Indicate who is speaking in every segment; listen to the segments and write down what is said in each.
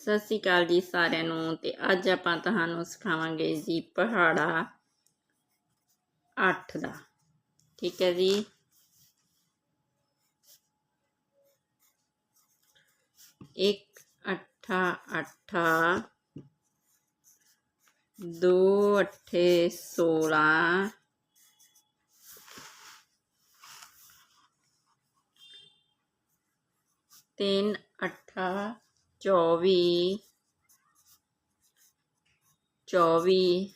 Speaker 1: ਸਤਿ ਸ਼੍ਰੀ ਅਕਾਲ ਜੀ ਸਾਰਿਆਂ ਨੂੰ ਤੇ ਅੱਜ ਆਪਾਂ ਤੁਹਾਨੂੰ ਸਿਖਾਵਾਂਗੇ ਜੀ ਪਹਾੜਾ 8 ਦਾ। ਠੀਕ ਹੈ ਜੀ। ਇੱਕ, ਅੱਠਾ ਅੱਠਾ, ਦੋ, ਅੱਠੇ 16 ਤਿੰਨ, ਅੱਠਾ ਚੌਵੀ ਚੌਵੀ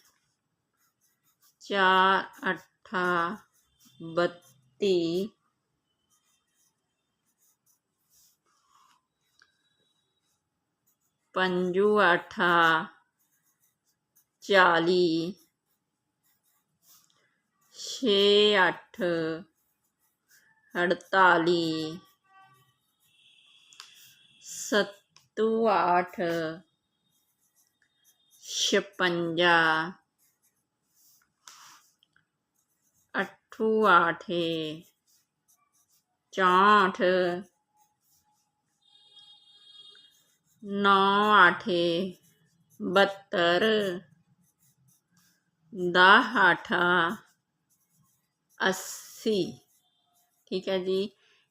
Speaker 1: ਚਾਰ ਅੱਠਾ ਬੱਤੀ ਪੰਜੂ ਅੱਠਾ ਚਾਲੀ ਛੇ ਅੱਠ ਅੜਤਾਲੀ ਸੱਤੂ ਅੱਠ, ਛਪੰਜਾ, ਅੱਠੂ ਆਠੇ ਚੌਂਠ, ਨੌ ਆਠੇ ਬੱਤਰ ਦਸ ਆਠਾ ਅੱਸੀ। ਠੀਕ ਹੈ ਜੀ,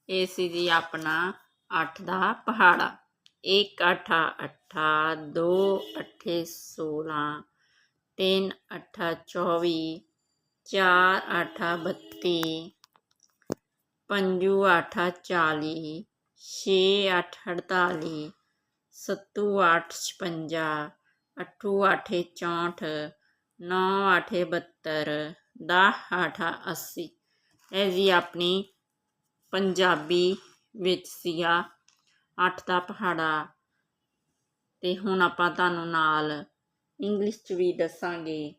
Speaker 1: ਇਹ ਸੀ ਜੀ ਆਪਣਾ 8 ਦਾ ਪਹਾੜਾ। ਇੱਕ ਅੱਠਾ ਅੱਠਾ ਦੋ ਅੱਠੇ 16 ਤਿੰਨ ਅੱਠਾ 24 ਚਾਰ ਅੱਠਾ ਬੱਤੀ ਪੰਜੂ ਅੱਠਾ 40 ਛੇ ਅੱਠ ਅੜਤਾਲੀ ਸੱਤੂ ਅੱਠ 56 ਅੱਠੂ ਆਠੇ 64 ਨੌ ਆਠੇ 72 ਦਸ ਆਠਾ 80 ਇਹ ਜੀ ਆਪਣੀ ਪੰਜਾਬੀ ਵਿੱਚ ਸੀਗਾ ਅੱਠ ਦਾ ਪਹਾੜਾ। ਤੇ ਹੁਣ ਆਪਾਂ ਤੁਹਾਨੂੰ ਨਾਲ ਇੰਗਲਿਸ਼ ਚ ਵੀ ਦੱਸਾਂਗੇ।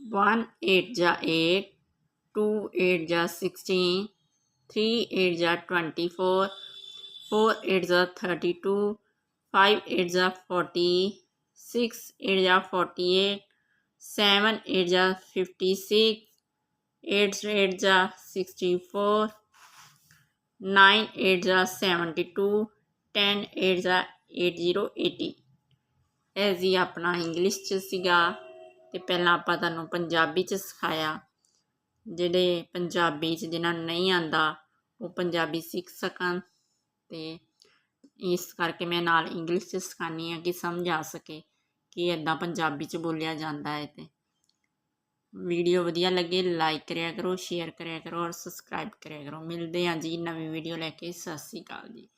Speaker 1: 1 8 ਜਾ 8 2 8 ਜਾ 16 3 8 ਜਾਂ 24 4 8 ਜਾ 32 5 8 ਜਾ 40 6 8 ਜਾ 48 7 8 ਜਾ 56 8 8 ਜਾ 64 9 8 ਜਾ 72 10 8 ਜਾ 8080 ਇਹ ਜੀ ਆਪਣਾ ਇੰਗਲਿਸ਼ ਚ ਸੀਗਾ ਤੇ ਪਹਿਲਾਂ ਆਪਾਂ ਤੁਹਾਨੂੰ ਪੰਜਾਬੀ ਚ ਸਿਖਾਇਆ। ਜਿਹੜੇ ਪੰਜਾਬੀ ਚ ਜਿਨ੍ਹਾਂ ਨੂੰ ਨਹੀਂ ਆਂਦਾ ਉਹ ਪੰਜਾਬੀ ਸਿੱਖ ਸਕਣ ਤੇ ਇਸ ਕਰਕੇ ਮੈਂ ਨਾਲ ਇੰਗਲਿਸ਼ ਚ ਸਿਖਾਨੀ ਆ ਕਿ ਸਮਝ ਆ ਸਕੇ ਕਿ ਇਦਾਂ ਪੰਜਾਬੀ ਚ ਬੋਲਿਆ ਜਾਂਦਾ ਹੈ ਤੇ। ਵੀਡੀਓ ਵਧੀਆ ਲੱਗੇ ਲਾਈਕ ਕਰਿਆ ਕਰੋ ਸ਼ੇਅਰ ਕਰਿਆ ਕਰੋ ਔਰ ਸਬਸਕ੍ਰਾਈਬ ਕਰਿਆ ਕਰੋ। ਮਿਲਦੇ ਹਾਂ ਜੀ ਨਵੀਂ ਵੀਡੀਓ ਲੈ ਕੇ। ਸਤਿ ਸ਼੍ਰੀ ਅਕਾਲ ਜੀ।